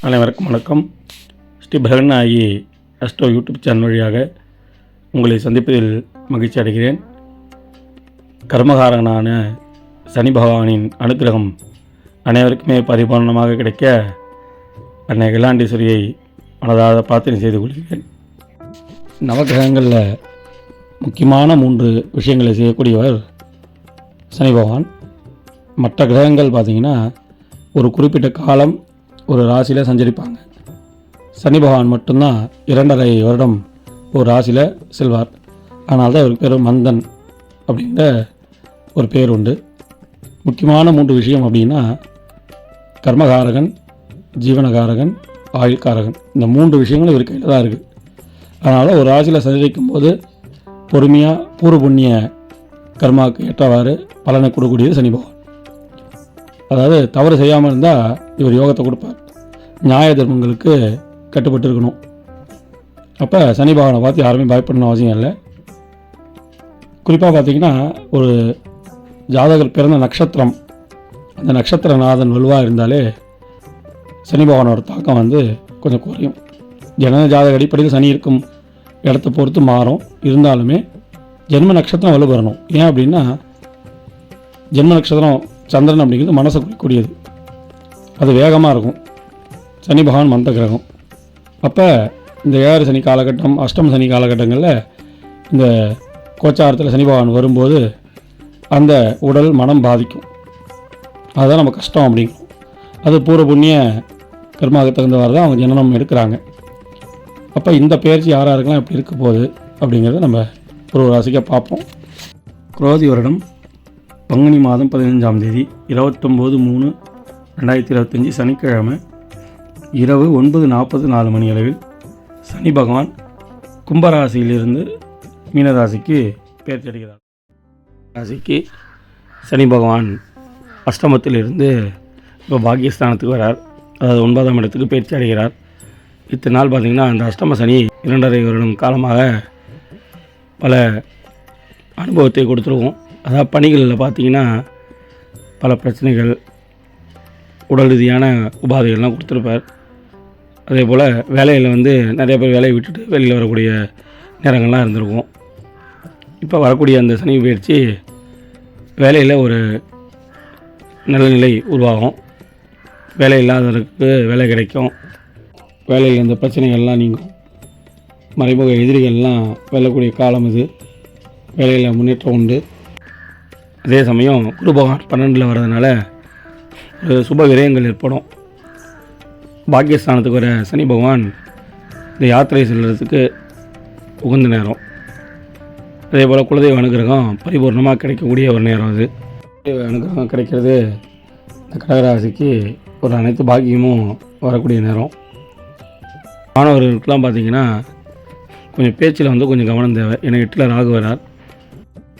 அனைவருக்கும் வணக்கம். Shri Bhagavanayaki astro YouTube channel வழியாக உங்களை சந்திப்பதில் மகிழ்ச்சி அடைகிறேன். கர்மகாரகனான சனி பகவானின் அனுக்கிரகம் அனைவருக்குமே பரிபூர்ணமாக கிடைக்க அன்னை இலாண்டீஸ்வரியை மனதாக பிரார்த்தனை செய்து கொள்கிறேன். நவகிரகங்களில் முக்கியமான மூன்று விஷயங்களை செய்யக்கூடியவர் சனி பகவான் மற்ற கிரகங்கள் பார்த்திங்கன்னா ஒரு குறிப்பிட்ட காலம் ஒரு ராசியில் சஞ்சரிப்பாங்க. சனி பகவான் மட்டும்தான் இரண்டரை வருடம் ஒரு ராசியில் செல்வார். ஆனால் தான் இவருக்கு பேர் மந்தன் அப்படிங்கிற ஒரு பேர் உண்டு. முக்கியமான மூன்று விஷயம் அப்படின்னா கர்மகாரகன் ஜீவனகாரகன் ஆயுள்காரகன். இந்த மூன்று விஷயங்களும் இவர் கையில் தான் இருக்குது அதனால் ஒரு ராசியில் சஞ்சரிக்கும் போது பொறுமையாக பூர்வ புண்ணிய கர்மாவுக்கு ஏற்றவாறு பலனை கொடுக்கக்கூடியது சனி பகவான். அதாவது தவறு செய்யாமல் இருந்தால் இவர் யோகத்தை கொடுப்பார். நியாய தர்மங்களுக்கு கட்டுப்பட்டு இருக்கணும் அப்போ சனி பகவானை பார்த்து யாருமே பயப்படணும் அவசியம் இல்லை. குறிப்பாக பார்த்தீங்கன்னா ஒரு ஜாதகர் பிறந்த நட்சத்திரம். அந்த நட்சத்திரநாதன் வலுவாக இருந்தாலே சனி பகவானோட தாக்கம் வந்து கொஞ்சம் குறையும். ஜனன ஜாதக அடிப்படையில் சனி இருக்கும் இடத்த பொறுத்து மாறும். இருந்தாலுமே ஜென்ம நட்சத்திரம் வலுப்பெறணும். ஏன் அப்படின்னா ஜென்ம நட்சத்திரம் சந்திரன் அப்படிங்கிறது மனசை குறிக்கூடியது அது வேகமாக இருக்கும். சனி பகவான் மந்த கிரகம். அப்போ இந்த ஏழு சனி காலகட்டம் அஷ்டம சனி காலகட்டங்களில் இந்த கோச்சாரத்தில் சனி பகவான் வரும்போது அந்த உடல் மனம் பாதிக்கும். அதுதான் நம்ம கஷ்டம் அப்படிங்கும். அது பூர்வ புண்ணிய கர்மாவுக்கு தகுந்தவாறு தான் அவங்க ஜனனம் எடுக்கிறாங்க. அப்போ இந்த பயிற்சி யார் யாருக்கெல்லாம் எப்படி இருக்க போகுது அப்படிங்கிறத நம்ம ஒரு ராசிக்காக பார்ப்போம். குரோதி வருடம் பங்குனி மாதம் பதினஞ்சாம் தேதி இருபத்தொம்போது மூணு ரெண்டாயிரத்தி இருபத்தஞ்சி சனிக்கிழமை இரவு ஒன்பது நாற்பது நாலு மணி அளவில் சனி பகவான் கும்பராசியிலிருந்து மீனராசிக்கு பெயர்ச்சடைகிறார் ராசிக்கு சனி பகவான் அஷ்டமத்திலிருந்து இப்போ பாக்கியஸ்தானத்துக்கு வரார். அதாவது ஒன்பதாம் இடத்துக்கு பயிற்சி அடைகிறார் இத்தனை நாள் பார்த்திங்கன்னா அந்த அஷ்டம சனி இரண்டரை வருடம் காலமாக பல அனுபவத்தை கொடுத்துருவோம். அதாவது பணிகளில் பார்த்தீங்கன்னா பல பிரச்சனைகள் உடல் ரீதியான உபாதைகள்லாம் கொடுத்துருப்பார். அதே போல் வேலையில் வந்து நிறைய பேர் வேலையை விட்டுட்டு வெளியில் வரக்கூடிய நேரங்கள்லாம் இருந்திருக்கும். இப்போ வரக்கூடிய அந்த சனி பயிற்சி வேலையில் ஒரு நல்ல நிலை உருவாகும். வேலை இல்லாதவருக்கு வேலை கிடைக்கும். வேலையில் இந்த பிரச்சனைகள்லாம் நீங்கும். மறைமுக எதிரிகள்லாம் வெல்லக்கூடிய காலம் இது. வேலையில் முன்னேற்றம் உண்டு. அதே சமயம் குரு பகவான் பன்னெண்டில் வர்றதுனால ஒரு சுப விரயங்கள் ஏற்படும். பாக்கியஸ்தானத்துக்கு வர சனி பகவான் இந்த யாத்திரை செல்வதற்கு உகந்த நேரம். அதே போல் குலதெய்வ அனுகிரகம் பரிபூர்ணமாக கிடைக்கக்கூடிய ஒரு நேரம் அது. குலதெய்வ அனுகிரகம் கிடைக்கிறது இந்த கடகராசிக்கு ஒரு அனைத்து பாக்கியமும் வரக்கூடிய நேரம். மாணவர்களுக்கெல்லாம் பார்த்திங்கன்னா கொஞ்சம் பேச்சில் வந்து கொஞ்சம் கவனம் தேவை. ஏன்னா ஹிட்லர் ஆகு வரார்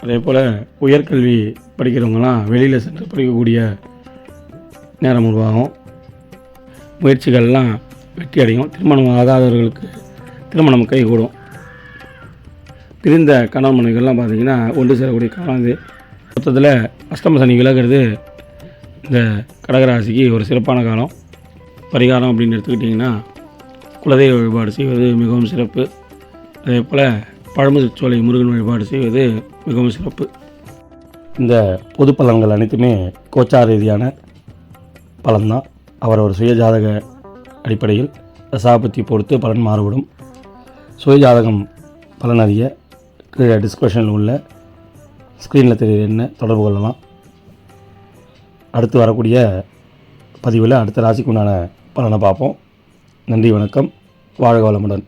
அதே போல் உயர்கல்வி படிக்கிறவங்களாம் வெளியில் சென்று படிக்கக்கூடிய நேரம் உருவாகும். முயற்சிகள்லாம் வெற்றி அடையும். திருமணம் ஆகாதவர்களுக்கு திருமணம் கைகூடும். பிரிந்த கணவன் மனைவிகள்லாம் பார்த்திங்கன்னா ஒன்று சேரக்கூடிய காலம் இது. மொத்தத்தில் அஷ்டம சனி விலகிறது இந்த கடகராசிக்கு ஒரு சிறப்பான காலம். பரிகாரம் அப்படின்னு எடுத்துக்கிட்டிங்கன்னா குலதெய்வ வழிபாடு செய்வது மிகவும் சிறப்பு. அதே போல் பழமுதிர்ச்சோலை முருகன் வழிபாடு செய்வது மிகவும் சிறப்பு. இந்த பொது பலன்கள் அனைத்துமே கோச்சார ரீதியான பலன்தான். அவரவர் சுயஜாதக அடிப்படையில் தசாபத்தி பொறுத்து பலன் மாறுபடும். சுயஜாதகம் பலன் அறிய கீழே டிஸ்கிரிப்ஷனில் உள்ள ஸ்க்ரீனில் தெரியுற என்ன தொடர்பு கொள்ளலாம். அடுத்து வரக்கூடிய பதிவில் அடுத்த ராசிக்கு உண்டான பலனை பார்ப்போம். நன்றி வணக்கம். வாழ்க வளமுடன்.